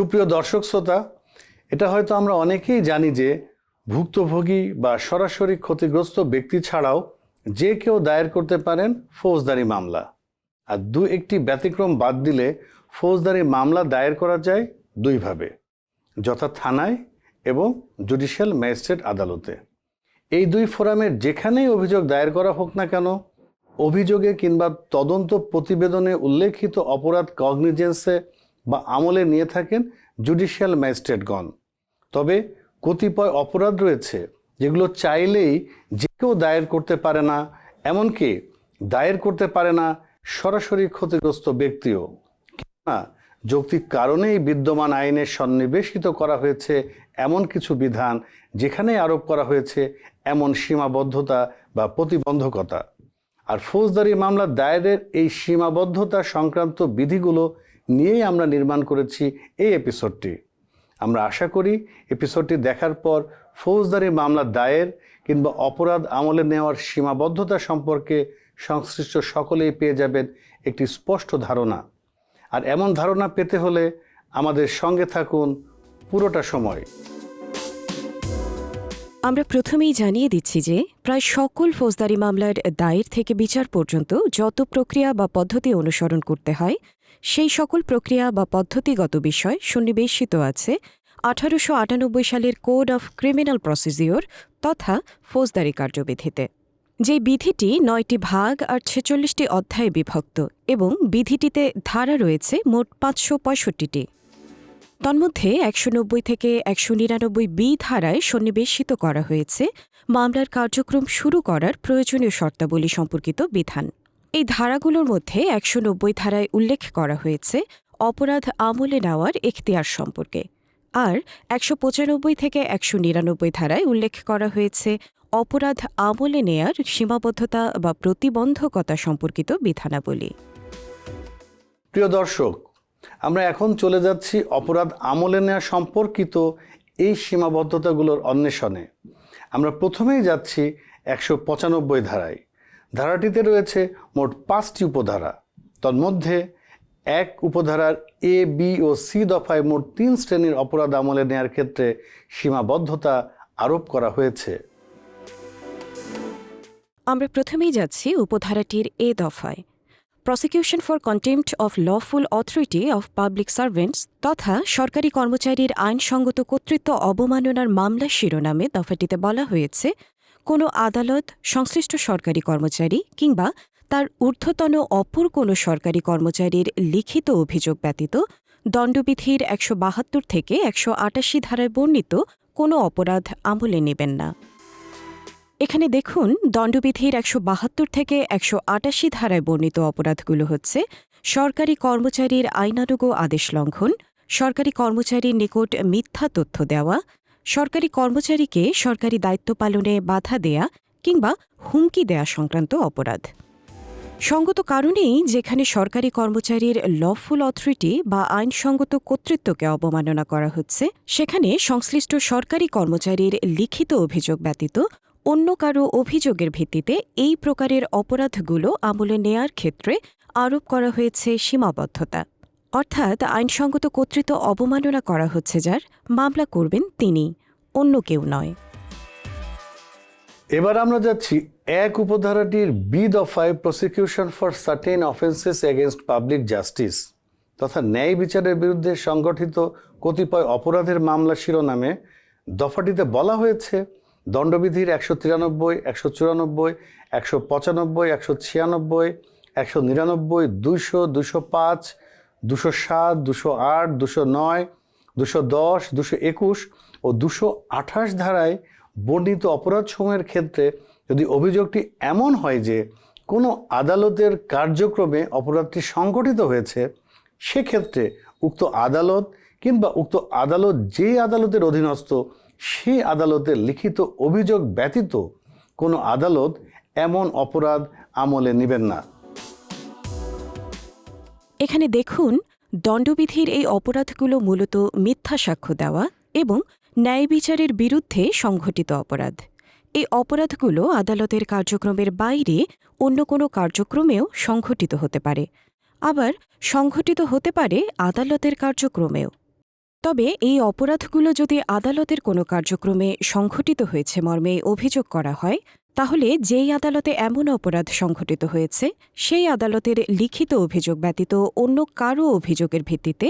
সুপ্রিয় দর্শক শ্রোতা, এটা হয়তো আমরা অনেকেই জানি যে ভুক্তভোগী বা সরাসরি ক্ষতিগ্রস্ত ব্যক্তি ছাড়াও যে কেউ দায়ের করতে পারেন ফৌজদারি মামলা। আর দু একটি ব্যতিক্রম বাদ দিলে ফৌজদারি মামলা দায়ের করা যায় দুইভাবে, যথা থানায় এবং জুডিশিয়াল ম্যাজিস্ট্রেট আদালতে। এই দুই ফোরামের যেখানেই অভিযোগ দায়ের করা হোক না কেন, অভিযোগে কিংবা তদন্ত প্রতিবেদনে উল্লেখিত অপরাধ কগনিজেন্সে বা আমলে নিয়ে থাকেন জুডিশিয়াল ম্যাজিস্ট্রেটগণ তবে কতিপয় অপরাধ রয়েছে যেগুলো চাইলেই যে কেউ দায়ের করতে পারে না, এমনকি দায়ের করতে পারে না সরাসরি ক্ষতিগ্রস্ত ব্যক্তিও। না যৌক্তিক কারণেই বিদ্যমান আইনে সন্নিবেশিত করা হয়েছে এমন কিছু বিধান যেখানে আরোপ করা হয়েছে এমন সীমাবদ্ধতা বা প্রতিবন্ধকতা। আর ফৌজদারি মামলা দায়েরের এই সীমাবদ্ধতা সংক্রান্ত বিধিগুলো নিয়েই আমরা নির্মাণ করেছি এই এপিসোডটি আমরা আশা করি এপিসোডটি দেখার পর ফৌজদারি মামলা দায়ের কিংবা অপরাধ আমলে নেওয়ার সীমাবদ্ধতা সম্পর্কে সংশ্লিষ্ট সকলেই পেয়ে যাবেন একটি স্পষ্ট ধারণা। আর এমন ধারণা পেতে হলে আমাদের সঙ্গে থাকুন পুরোটা সময়। আমরা প্রথমেই জানিয়ে দিচ্ছি যে প্রায় সকল ফৌজদারি মামলার দায়ের থেকে বিচার পর্যন্ত যত প্রক্রিয়া বা পদ্ধতি অনুসরণ করতে হয় সেই সকল প্রক্রিয়া বা পদ্ধতিগত বিষয় সন্নিবেশিত আছে আঠারোশো আটানব্বই সালের কোড অফ ক্রিমিনাল প্রসিজিওর তথা ফৌজদারি কার্যবিধিতে। যে বিধিটি নয়টি ভাগ আর ছেচল্লিশটি অধ্যায়ে বিভক্ত এবং বিধিটিতে ধারা রয়েছে মোট পাঁচশো পঁয়ষট্টিটি। তন্মধ্যে একশো নব্বই থেকে একশো নিরানব্বই বি ধারায় সন্নিবেশিত করা হয়েছে মামলার কার্যক্রম শুরু করার প্রয়োজনীয় শর্তাবলী সম্পর্কিত বিধান। এই ধারাগুলোর মধ্যে একশো নব্বই ধারায় উল্লেখ করা হয়েছে অপরাধ আমলে নেওয়ার এখতিয়ার সম্পর্কে। আর একশো পঁচানব্বই থেকে একশো নিরানব্বই ধারায় উল্লেখ করা হয়েছে অপরাধ আমলে নেয়ার সীমাবদ্ধতা বা প্রতিবন্ধকতা সম্পর্কিত বিধানাবলী। প্রিয় দর্শক, আমরা এখন চলে যাচ্ছি অপরাধ আমলে নেওয়া সম্পর্কিত এই সীমাবদ্ধতাগুলোর অন্বেষণে। আমরা প্রথমেই যাচ্ছি একশো পঁচানব্বই ধারায়। ধারাটিতে রয়েছে মোট পাঁচটি উপধারা। তন্মধ্যে এক উপধারার এ বি ও সি দফায় মোট তিন শ্রেণির অপরাধ আমলে নেয়ার ক্ষেত্রে সীমাবদ্ধতা আরোপ করা হয়েছে। আমরা প্রথমেই যাচ্ছি উপধারাটির এ দফায়। Prosecution for contempt of lawful authority of public servants তথা সরকারি কর্মচারীর আইনসঙ্গত কর্তৃত্ব অবমাননার মামলা শিরোনামে দফাটিতে বলা হয়েছে কোনো আদালত, সংশ্লিষ্ট সরকারি কর্মচারী কিংবা তার ঊর্ধ্বতন অপর কোনো সরকারি কর্মচারীর লিখিত অভিযোগ ব্যতীত দণ্ডবিধির একশো বাহাত্তর থেকে একশো আটাশি ধারায় বর্ণিত কোনো অপরাধ আমলে নেবেন না। এখানে দেখুন, দণ্ডবিধির একশো বাহাত্তর থেকে একশো আটাশি ধারায় বর্ণিত অপরাধগুলো হচ্ছে সরকারি কর্মচারীর আইনানুগ আদেশ লঙ্ঘন, সরকারি কর্মচারীর নিকট মিথ্যা তথ্য দেওয়া সরকারি কর্মচারীকে সরকারি দায়িত্ব পালনে বাধা দেয়া কিংবা হুমকি দেয়া সংক্রান্ত অপরাধ। সঙ্গত কারণেই যেখানে সরকারি কর্মচারীর লফুল অথরিটি বা আইনসঙ্গত কর্তৃত্বকে অবমাননা করা হচ্ছে, সেখানে সংশ্লিষ্ট সরকারি কর্মচারীর লিখিত অভিযোগ ব্যতীত অন্য কারও অভিযোগের ভিত্তিতে এই প্রকারের অপরাধগুলো আমলে নেয়ার ক্ষেত্রে আরোপ করা হয়েছে সীমাবদ্ধতা। অর্থাৎ আইনসঙ্গত কর্তৃত্ব অবমাননা করা হচ্ছে যার মামলা করবেন তিনি, অন্য কেউ নয়। এবার আমরা যাচ্ছি এক উপধারাটির বি দফায় prosecution for certain offences against public justice তথা ন্যায় বিচারের বিরুদ্ধে সংগঠিত কতিপয় অপরাধের মামলা শিরোনামে। দফাটিতে বলা হয়েছে, দণ্ডবিধির একশো তিরানব্বই, একশো চুরানব্বই, একশো পঁচানব্বই, একশো ছিয়ানব্বই, একশো নিরানব্বই দুশো দুশো পাঁচ দুশো সাত, দুশো আট, দুশো নয়, দুশো দশ, দুশো একুশ ও দুশো আঠাশ ধারায় বর্ণিত অপরাধসমূহের ক্ষেত্রে যদি অভিযোগটি এমন হয় যে কোনো আদালতের কার্যক্রমে অপরাধটি সংঘটিত হয়েছে, সেক্ষেত্রে উক্ত আদালত কিংবা উক্ত আদালত যেই আদালতের অধীনস্থ, সেই আদালতের লিখিত অভিযোগ ব্যতীত কোনো আদালত এমন অপরাধ আমলে নেবেন না। এখানে দেখুন, দণ্ডবিধির এই অপরাধগুলো মূলত মিথ্যা সাক্ষ্য দেওয়া এবং ন্যায় বিচারের বিরুদ্ধে সংঘটিত অপরাধ। এই অপরাধগুলো আদালতের কার্যক্রমের বাইরে অন্য কোনো কার্যক্রমেও সংঘটিত হতে পারে। আবার সংঘটিত হতে পারে আদালতের কার্যক্রমেও। তবে এই অপরাধগুলো যদি আদালতের কোনো কার্যক্রমে সংঘটিত হয়েছে মর্মে অভিযোগ করা হয় তাহলে যেই আদালতে এমন অপরাধ সংঘটিত হয়েছে, সেই আদালতের লিখিত অভিযোগ ব্যতীত অন্য কারও অভিযোগের ভিত্তিতে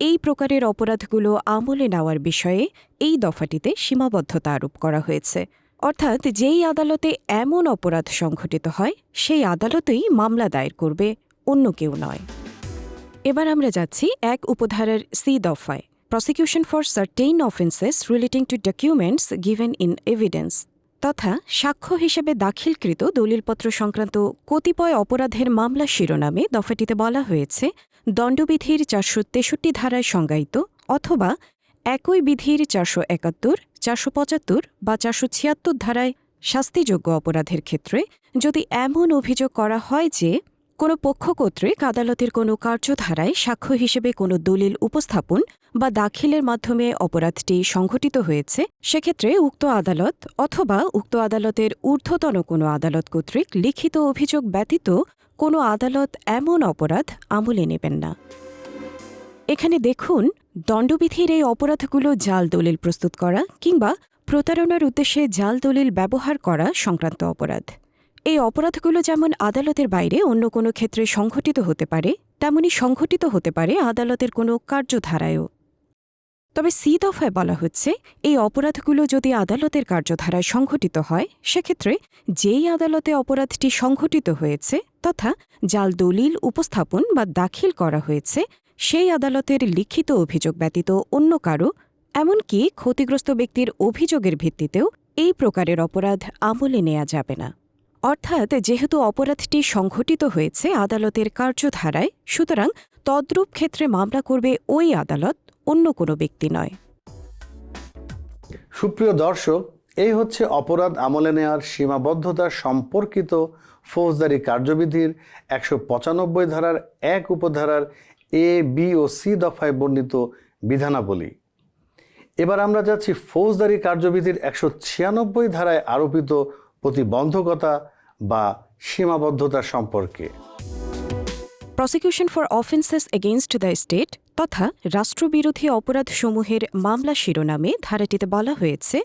এই প্রকারের অপরাধগুলো আমলে নেওয়ার বিষয়ে এই দফাটিতে সীমাবদ্ধতা আরোপ করা হয়েছে। অর্থাৎ যেই আদালতে এমন অপরাধ সংঘটিত হয়, সেই আদালতেই মামলা দায়ের করবে অন্য কেউ নয়। এবার আমরা যাচ্ছি এক উপধারার সি দফায়। Prosecution for certain offences relating to documents given in evidence তথা সাক্ষ্য হিসেবে দাখিলকৃত দলিলপত্র সংক্রান্ত কতিপয় অপরাধের মামলা শিরোনামে দফাটিতে বলা হয়েছে, দণ্ডবিধির চারশো তেষট্টি ধারায় সংজ্ঞায়িত অথবা একই বিধির চারশো একাত্তর, চারশো পঁচাত্তর বা চারশো ছিয়াত্তর ধারায় শাস্তিযোগ্য অপরাধের ক্ষেত্রে যদি এমন অভিযোগ করা হয় যে কোনো পক্ষ কর্তৃক আদালতের কোনো কার্যধারায় সাক্ষ্য হিসেবে কোনো দলিল উপস্থাপন বা দাখিলের মাধ্যমে অপরাধটি সংঘটিত হয়েছে, সেক্ষেত্রে উক্ত আদালত অথবা উক্ত আদালতের ঊর্ধ্বতন কোনো আদালত কর্তৃক লিখিত অভিযোগ ব্যতীত কোনো আদালত এমন অপরাধ আমলে নেবেন না। এখানে দেখুন, দণ্ডবিধির এই অপরাধগুলো জাল দলিল প্রস্তুত করা কিংবা প্রতারণার উদ্দেশ্যে জাল দলিল ব্যবহার করা সংক্রান্ত অপরাধ। এই অপরাধগুলো যেমন আদালতের বাইরে অন্য কোনো ক্ষেত্রে সংঘটিত হতে পারে, তেমনি সংঘটিত হতে পারে আদালতের কোনো কার্যধারায়ও। তবে সি দফায় বলা হচ্ছে, এই অপরাধগুলো যদি আদালতের কার্যধারায় সংঘটিত হয়, সেক্ষেত্রে যেই আদালতে অপরাধটি সংঘটিত হয়েছে তথা জাল দলিল, উপস্থাপন বা দাখিল করা হয়েছে, সেই আদালতের লিখিত অভিযোগ ব্যতীত অন্য কারও এমনকি ক্ষতিগ্রস্ত ব্যক্তির অভিযোগের ভিত্তিতেও এই প্রকারের অপরাধ আমলে নেওয়া যাবে না। অর্থাৎ যেহেতু অপরাধটি সংঘটিত হয়েছে আদালতের কার্যধারায়, সুতরাং তদ্রূপ ক্ষেত্রে মামলা করবে ওই আদালত, অন্য কোনো ব্যক্তি নয়। সুপ্রিয় দর্শক, এই হচ্ছে অপরাধ আমলে নেওয়ার সীমাবদ্ধতা সম্পর্কিত ফৌজদারি কার্যবিধির একশো পঁচানব্বই ধারার এক উপধারার এ, বি ও সি দফায় বর্ণিত বিধানাবলী। এবার আমরা যাচ্ছি ফৌজদারি কার্যবিধির একশো ছিয়ানব্বই ধারায় আরোপিত প্রতিবন্ধকতা বা সীমাবদ্ধতা সম্পর্কে। Prosecution for offences against the state তথা রাষ্ট্রবিরোধী অপরাধসমূহের মামলা শিরোনামে ধারাটিতে বলা হয়েছে,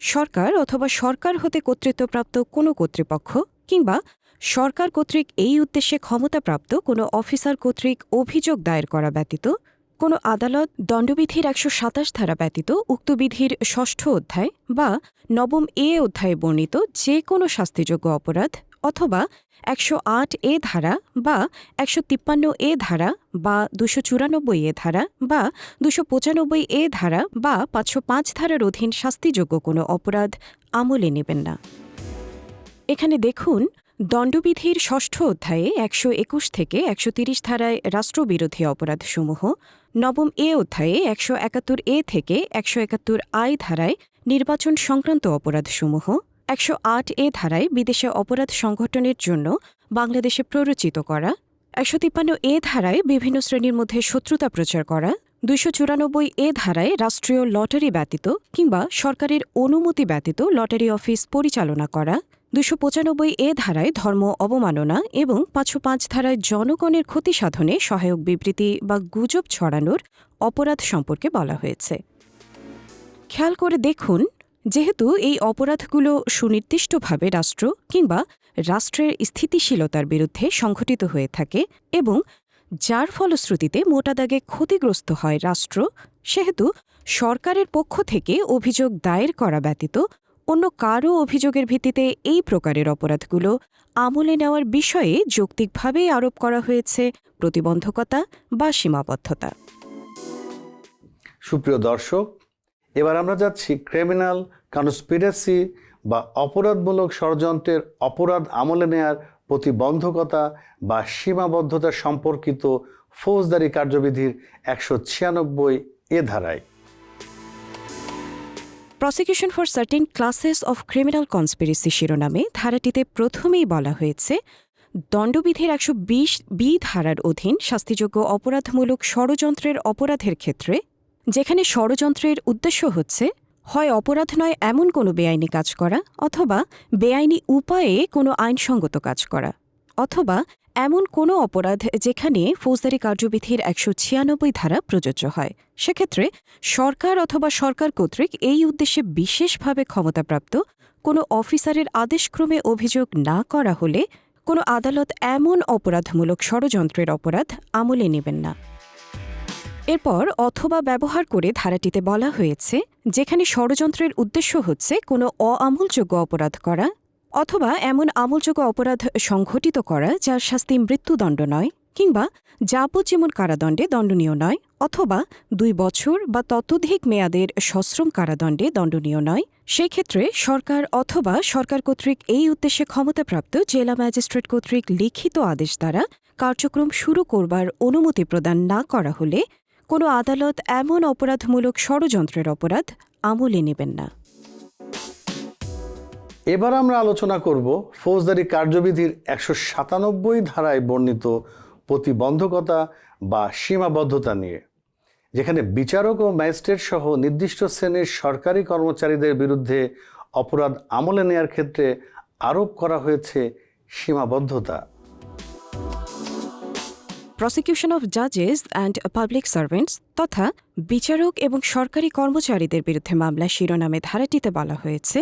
সরকার অথবা সরকার হতে কর্তৃত্বপ্রাপ্ত কোনো কর্তৃপক্ষ কিংবা সরকার কর্তৃক এই উদ্দেশ্যে ক্ষমতাপ্রাপ্ত কোনো অফিসার কর্তৃক অভিযোগ দায়ের করা ব্যতীত কোনো আদালত দণ্ডবিধির একশো সাতাশ ধারা ব্যতীত উক্ত বিধির ষষ্ঠ অধ্যায় বা নবম এ অধ্যায়ে বর্ণিত যে কোনো শাস্তিযোগ্য অপরাধ অথবা একশো আট এ ধারা বা একশো তিপ্পান্ন এ ধারা বা দুশো চুরানব্বই এ ধারা বা দুশো পঁচানব্বই এ ধারা বা পাঁচশো পাঁচ ধারার অধীন শাস্তিযোগ্য কোনো অপরাধ আমলে নেবেন না। এখানে দেখুন, দণ্ডবিধির ষষ্ঠ অধ্যায়ে একশো একুশ থেকে একশো তিরিশ ধারায় রাষ্ট্রবিরোধী অপরাধসমূহ নবম এ অধ্যায়ে একশো একাত্তর এ থেকে একশো একাত্তর আই ধারায় নির্বাচন সংক্রান্ত অপরাধসমূহ, একশো আট এ ধারায় বিদেশে অপরাধ সংগঠনের জন্য বাংলাদেশে প্ররোচিত করা, একশো তিপ্পান্ন এ ধারায় বিভিন্ন শ্রেণির মধ্যে শত্রুতা প্রচার করা, দুইশো চুরানব্বই এ ধারায় রাষ্ট্রীয় লটারি ব্যতীত কিংবা সরকারের অনুমতি ব্যতীত লটারি অফিস পরিচালনা করা দুশো পঁচানব্বই এ ধারায় ধর্ম অবমাননা এবং পাঁচশো পাঁচ ধারায় জনগণের ক্ষতি সাধনে সহায়ক বিবৃতি বা গুজব ছড়ানোর অপরাধ সম্পর্কে বলা হয়েছে। খেয়াল করে দেখুন, যেহেতু এই অপরাধগুলো সুনির্দিষ্টভাবে রাষ্ট্র কিংবা রাষ্ট্রের স্থিতিশীলতার বিরুদ্ধে সংঘটিত হয়ে থাকে এবং যার ফলশ্রুতিতে মোটা দাগে ক্ষতিগ্রস্ত হয় রাষ্ট্র, সেহেতু সরকারের পক্ষ থেকে অভিযোগ দায়ের করা ব্যতীত অন্য কারও অভিযোগের ভিত্তিতে এই প্রকারের অপরাধগুলো আমলে নেওয়ার বিষয়ে যৌক্তিকভাবেই আরোপ করা হয়েছে প্রতিবন্ধকতা বা সীমাবদ্ধতা। সুপ্রিয় দর্শক, এবার আমরা যাচ্ছি ক্রিমিনাল কনস্পিরেসি বা অপরাধমূলক ষড়যন্ত্রের অপরাধ আমলে নেয়ার প্রতিবন্ধকতা বা সীমাবদ্ধতা সম্পর্কিত ফৌজদারি কার্যবিধির একশো ছিয়ানব্বই এ ধারায়। Prosecution for certain classes of criminal conspiracy শিরোনামে ধারাটিতে প্রথমেই বলা হয়েছে, দণ্ডবিধির একশো বিশ বি ধারার অধীন শাস্তিযোগ্য অপরাধমূলক ষড়যন্ত্রের অপরাধের ক্ষেত্রে, যেখানে ষড়যন্ত্রের উদ্দেশ্য হচ্ছে, হয় অপরাধ নয় এমন কোনো বেআইনি কাজ করা, অথবা বেআইনি উপায়ে কোনো আইনসঙ্গত কাজ করা, অথবা এমন কোনো অপরাধ যেখানে ফৌজদারি কার্যবিধির একশো ছিয়ানব্বই ধারা প্রযোজ্য হয়। সেক্ষেত্রে সরকার অথবা সরকার কর্তৃক এই উদ্দেশ্যে বিশেষভাবে ক্ষমতাপ্রাপ্ত কোনো অফিসারের আদেশক্রমে অভিযোগ না করা হলে কোনো আদালত এমন অপরাধমূলক ষড়যন্ত্রের অপরাধ আমলে নেবেন না। এরপর অথবা ব্যবহার করে ধারাটিতে বলা হয়েছে, যেখানে ষড়যন্ত্রের উদ্দেশ্য হচ্ছে কোনো অআমূলযোগ্য অপরাধ করা অথবা এমন আমূলযোগ্য অপরাধ সংঘটিত করা যার শাস্তি মৃত্যুদণ্ড নয়, কিংবা যাবজ্জীবন কারাদণ্ডে দণ্ডনীয় নয়, অথবা দুই বছর বা ততোধিক মেয়াদের সশ্রম কারাদণ্ডে দণ্ডনীয় নয়, সেক্ষেত্রে সরকার অথবা সরকার কর্তৃক এই উদ্দেশ্যে ক্ষমতাপ্রাপ্ত জেলা ম্যাজিস্ট্রেট কর্তৃক লিখিত আদেশ দ্বারা কার্যক্রম শুরু করবার অনুমতি প্রদান না করা হলে কোনো আদালত এমন অপরাধমূলক ষড়যন্ত্রের অপরাধ আমলে নেবেন না। এবার আমরা আলোচনা করব ফৌজদারি কার্যবিধির একশো সাতানব্বই ধারায় বর্ণিত প্রতিবন্ধকতা বা সীমাবদ্ধতা নিয়ে, যেখানে বিচারক ও ম্যাজিস্ট্রেট সহ নির্দিষ্ট শ্রেণির সরকারি কর্মচারীদের বিরুদ্ধে অপরাধ আমলে নেয়ার ক্ষেত্রে আরোপ করা হয়েছে সীমাবদ্ধতা। প্রসিকিউশন অফ জাজেস অ্যান্ড পাবলিক সার্ভেন্টস তথা বিচারক এবং সরকারি কর্মচারীদের বিরুদ্ধে মামলা শিরোনামে ধারাটিতে বলা হয়েছে,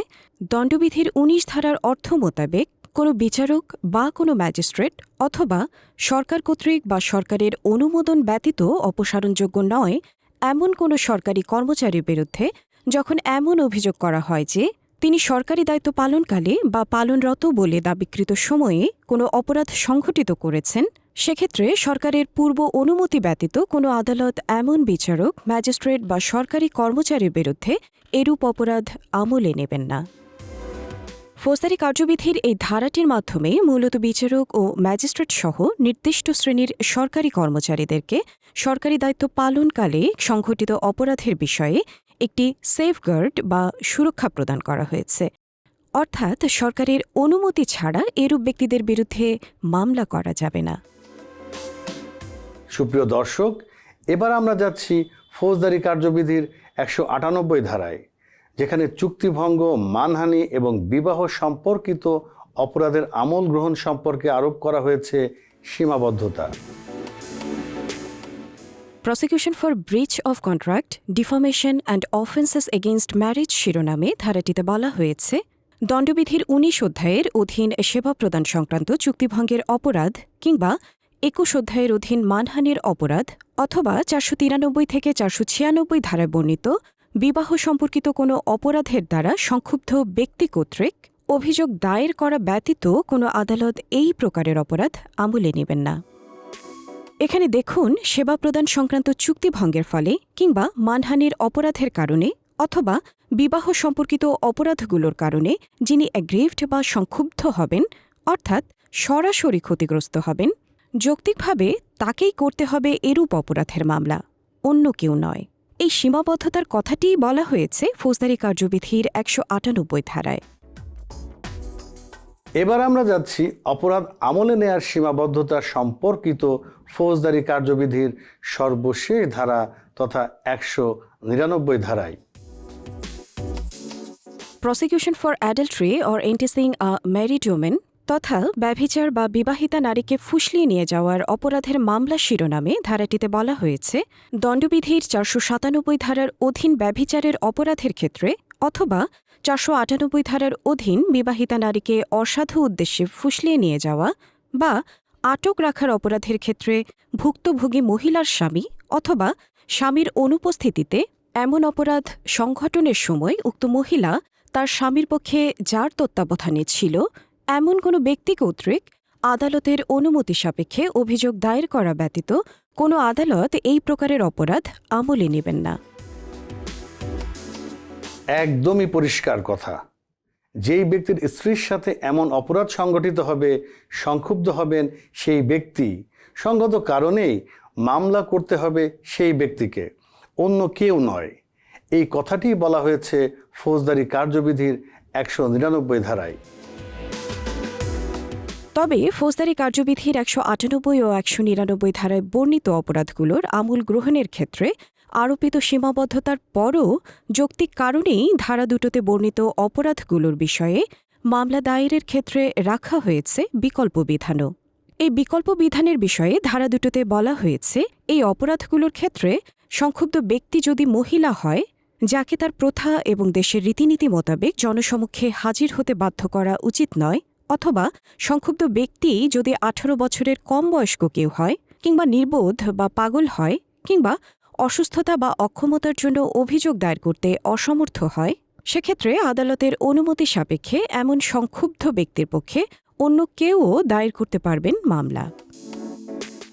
দণ্ডবিধির উনিশ ধারার অর্থ মোতাবেক কোনো বিচারক বা কোনো ম্যাজিস্ট্রেট অথবা সরকার কর্তৃক বা সরকারের অনুমোদন ব্যতীত অপসারণযোগ্য নয় এমন কোনো সরকারি কর্মচারীর বিরুদ্ধে যখন এমন অভিযোগ করা হয় যে তিনি সরকারি দায়িত্ব পালনকালে বা পালনরত বলে দাবিকৃত সময়ে কোনো অপরাধ সংঘটিত করেছেন। সেক্ষেত্রে সরকারের পূর্ব অনুমতি ব্যতীত কোনো আদালত এমন বিচারক, ম্যাজিস্ট্রেট বা সরকারি কর্মচারীর বিরুদ্ধে এরূপ অপরাধ আমলে নেবেন না। ফৌজদারি কার্যবিধির এই ধারাটির মাধ্যমে মূলত বিচারক ও ম্যাজিস্ট্রেট সহ নির্দিষ্ট শ্রেণির সরকারি কর্মচারীদেরকে সরকারি দায়িত্ব পালনকালে সংঘটিত অপরাধের বিষয়ে একটি সেফগার্ড বা সুরক্ষা প্রদান করা হয়েছে। অর্থাৎ সরকারের অনুমতি ছাড়া এরূপ ব্যক্তিদের বিরুদ্ধে মামলা করা যাবে না। সুপ্রিয় দর্শক, এবার আমরা যাচ্ছি ফৌজদারি কার্যবিধির একশো আটানব্বই ধারায়, যেখানে চুক্তিভঙ্গ, মানহানি এবং বিবাহ সম্পর্কিত অপরাধের আমল গ্রহণ সম্পর্কে আরোপ করা হয়েছে সীমাবদ্ধতা। Prosecution for breach of contract defamation and offences against marriage শিরোনামে ধারাটিতে বলা হয়েছে, দণ্ডবিধির উনিশ অধ্যায়ের অধীন সেবা প্রদান সংক্রান্ত চুক্তিভঙ্গের অপরাধ কিংবা একুশ অধ্যায়ের অধীন মানহানির অপরাধ অথবা চারশো তিরানব্বই থেকে চারশো ছিয়ানব্বই ধারায় বর্ণিত বিবাহ সম্পর্কিত কোনো অপরাধের দ্বারা সংক্ষুব্ধ ব্যক্তি কর্তৃক অভিযোগ দায়ের করা ব্যতীত কোনো আদালত এই প্রকারের অপরাধ আমলে নেবেন না। এখানে দেখুন, সেবা প্রদান সংক্রান্ত চুক্তিভঙ্গের ফলে কিংবা মানহানির অপরাধের কারণে অথবা বিবাহ সম্পর্কিত অপরাধগুলোর কারণে যিনি অ্যাগ্রিভড বা সংক্ষুব্ধ হবেন, অর্থাৎ সরাসরি ক্ষতিগ্রস্ত হবেন যৌক্তিকভাবে তাকেই করতে হবে এরূপ অপরাধের মামলা অন্য কেউ নয়। এই সীমাবদ্ধতার কথাটিই বলা হয়েছে ফৌজদারি কার্যবিধির একশো আটানব্বই ধারায়। এবার আমরা যাচ্ছি অপরাধ আমলে নেয়ার সীমাবদ্ধতা সম্পর্কিত ফৌজদারি কার্যবিধির সর্বশেষ ধারা তথা একশো নিরানব্বই ধারায়। Prosecution for adultery or enticing a married women তথা ব্যভিচার বা বিবাহিতা নারীকে ফুসলিয়ে নিয়ে যাওয়ার অপরাধের মামলা শিরোনামে ধারাটিতে বলা হয়েছে, দণ্ডবিধির চারশো সাতানব্বই ধারার অধীন ব্যভিচারের অপরাধের ক্ষেত্রে অথবা চারশো আটানব্বই ধারার অধীন বিবাহিতা নারীকে অসাধু উদ্দেশ্যে ফুসলিয়ে নিয়ে যাওয়া বা আটক রাখার অপরাধের ক্ষেত্রে ভুক্তভোগী মহিলার স্বামী অথবা স্বামীর অনুপস্থিতিতে এমন অপরাধ সংঘটনের সময় উক্ত মহিলা তার স্বামীর পক্ষে যার তত্ত্বাবধানে ছিল এমন কোনো ব্যক্তি কর্তৃক আদালতের অনুমতি সাপেক্ষে অভিযোগ দায়ের করা ব্যতীত কোনো আদালত এই প্রকারের অপরাধ আমলে নেবেন না। একদমই পরিষ্কার কথা। যেই ব্যক্তির স্ত্রীর সাথে এমন অপরাধ সংগঠিত হবে, সংক্ষুব্ধ হবেন সেই ব্যক্তি। সঙ্গত কারণেই মামলা করতে হবে সেই ব্যক্তিকে, অন্য কেউ নয়। এই কথাটি বলা হয়েছে ফৌজদারি কার্যবিধির একশো নিরানব্বই ধারায়। তবে ফৌজদারি কার্যবিধির একশো আটানব্বই ও একশো নিরানব্বই ধারায় বর্ণিত অপরাধগুলোর আমূল গ্রহণের ক্ষেত্রে আরোপিত সীমাবদ্ধতার পরও যৌক্তিক কারণেই ধারা দুটোতে বর্ণিত অপরাধগুলোর বিষয়ে মামলা দায়েরের ক্ষেত্রে রাখা হয়েছে বিকল্প বিধানও। এই বিকল্প বিধানের বিষয়ে ধারা দুটোতে বলা হয়েছে, এই অপরাধগুলোর ক্ষেত্রে সংক্ষুব্ধ ব্যক্তি যদি মহিলা হয়, যাকে তার প্রথা এবং দেশের রীতিনীতি মোতাবেক জনসমক্ষে হাজির হতে বাধ্য করা উচিত নয় অথবা সংক্ষুব্ধ ব্যক্তি যদি আঠারো বছরের কম বয়স্ক কেউ হয়, কিংবা নির্বোধ বা পাগল হয়, কিংবা অসুস্থতা বা অক্ষমতার জন্য অভিযোগ দায়ের করতে অসমর্থ হয়, সেক্ষেত্রে আদালতের অনুমতি সাপেক্ষে এমন সংক্ষুব্ধ ব্যক্তির পক্ষে অন্য কেউও দায়ের করতে পারবেন মামলা।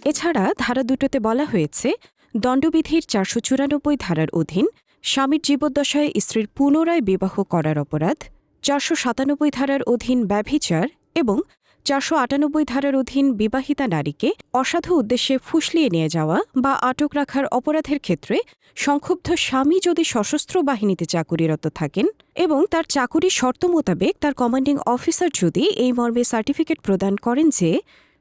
এছাড়া ধারা দুটোতে বলা হয়েছে, দণ্ডবিধির চারশো চুরানব্বই ধারার অধীন স্বামীর জীবদ্দশায় স্ত্রীর পুনরায় বিবাহ করার অপরাধ চারশো সাতানব্বই ধারার অধীন ব্যভিচার এবং চারশো আটানব্বই ধারার অধীন বিবাহিতা নারীকে অসাধু উদ্দেশ্যে ফুসলিয়ে নিয়ে যাওয়া বা আটক রাখার অপরাধের ক্ষেত্রে সংক্ষুব্ধ স্বামী যদি সশস্ত্র বাহিনীতে চাকুরিরত থাকেন এবং তার চাকুরির শর্ত মোতাবেক তার কমান্ডিং অফিসার যদি এই মর্মে সার্টিফিকেট প্রদান করেন যে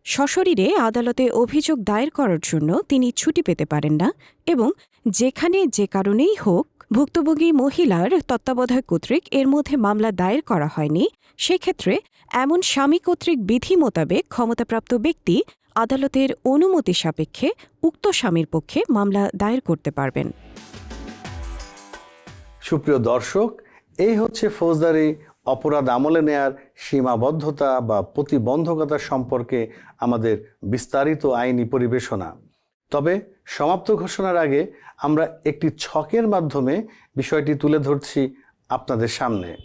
সশরীরে আদালতে অভিযোগ দায়ের করার জন্য তিনি ছুটি পেতে পারেন না এবং যেখানে যে কারণেই হোক ভুক্তভোগী মহিলার তত্ত্বাবধায়ক কর্তৃক এর মধ্যে মামলা দায়ের করা হয়নি। সেক্ষেত্রে এমন স্বামী কর্তৃক বিধি মোতাবেক ক্ষমতাপ্রাপ্ত ব্যক্তি আদালতের অনুমতি সাপেক্ষে উক্ত স্বামীর পক্ষে মামলা দায়ের করতে পারবেন। সুপ্রিয় দর্শক, এই হচ্ছে ফৌজদারি অপরাধ আমলে নেয়ার সীমাবদ্ধতা বা প্রতিবন্ধকতা সম্পর্কে আমাদের বিস্তারিত আইনি পরিবেশনা। তবে সমাপ্ত ঘোষণার আগে আমরা একটি ছকের মাধ্যমে বিষয়টি তুলে ধরছি আপনাদের সামনে।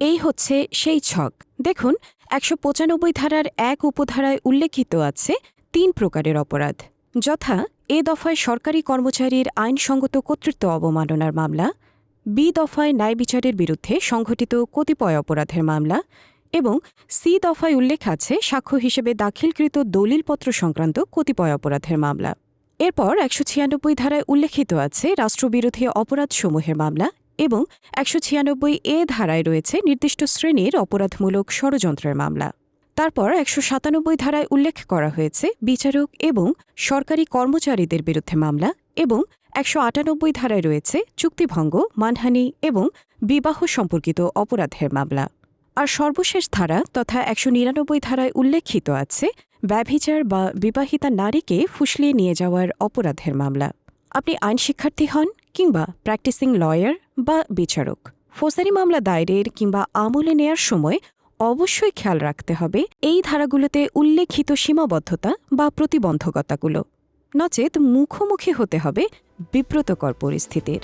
এই হচ্ছে সেই ছক। দেখুন, একশো পঁচানব্বই ধারার এক উপধারায় উল্লেখিত আছে তিন প্রকারের অপরাধ। যথা, এ দফায় সরকারি কর্মচারীর আইনসঙ্গত কর্তৃত্ব অবমাননার মামলা, বি দফায় ন্যায় বিচারের বিরুদ্ধে সংঘটিত কতিপয় অপরাধের মামলা এবং সি দফায় উল্লেখ আছে সাক্ষ্য হিসেবে দাখিলকৃত দলিলপত্র সংক্রান্ত কতিপয় অপরাধের মামলা। এরপর একশো ছিয়ানব্বই ধারায় উল্লেখিত আছে রাষ্ট্রবিরোধী অপরাধসমূহের মামলা এবং একশো ছিয়ানব্বই এ ধারায় রয়েছে নির্দিষ্ট শ্রেণির অপরাধমূলক ষড়যন্ত্রের মামলা। তারপর একশো সাতানব্বই ধারায় উল্লেখ করা হয়েছে বিচারক এবং সরকারি কর্মচারীদের বিরুদ্ধে মামলা এবং একশো আটানব্বই ধারায় রয়েছে চুক্তিভঙ্গ, মানহানি এবং বিবাহ সম্পর্কিত অপরাধের মামলা। আর সর্বশেষ ধারা তথা একশো নিরানব্বই ধারায় উল্লেখিত আছে ব্যভিচার বা বিবাহিতা নারীকে ফুসলিয়ে নিয়ে যাওয়ার অপরাধের মামলা। আপনি আইন শিক্ষার্থী হন কিংবা প্র্যাকটিসিং লয়ার বা বিচারক। ফৌজদারি মামলা দায়েরের কিংবা আমলে নেয়ার সময় অবশ্যই খেয়াল রাখতে হবে এই ধারাগুলোতে উল্লেখিত সীমাবদ্ধতা বা প্রতিবন্ধকতাগুলো। নচেত মুখোমুখি হতে হবে বিব্রতকর পরিস্থিতির।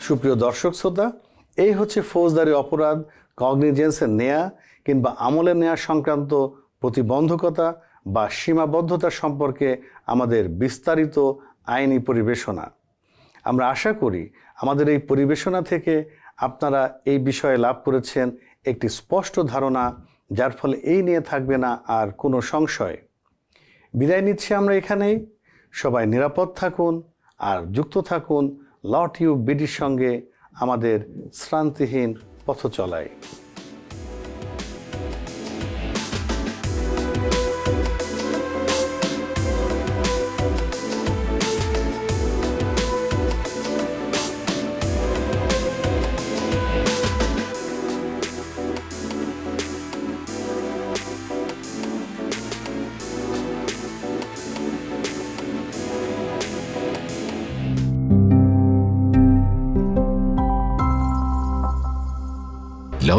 সুপ্রিয় দর্শক, শ্রোতা, এই হচ্ছে ফৌজদারি অপরাধ, কগনিজেন্সের নেয়া কিংবা আমলে নেয়া সংক্রান্ত প্রতিবন্ধকতা বা সীমাবদ্ধতা সম্পর্কে আমাদের বিস্তারিত আইনি পরিবেশনা। আমরা আশা করি আমাদের এই পরিবেশনা থেকে আপনারা এই বিষয়ে লাভ করেছেন একটি স্পষ্ট ধারণা, যার ফলে এই নিয়ে থাকবে না আর কোনো সংশয়। বিদায় নিচ্ছি আমরা এখানেই। সবাই নিরাপদ থাকুন আর যুক্ত থাকুন লট টিউব বিডির সঙ্গে আমাদের শ্রান্তিহীন পথ চলায়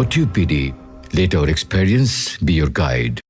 Lautube PD. Let our experience be your guide.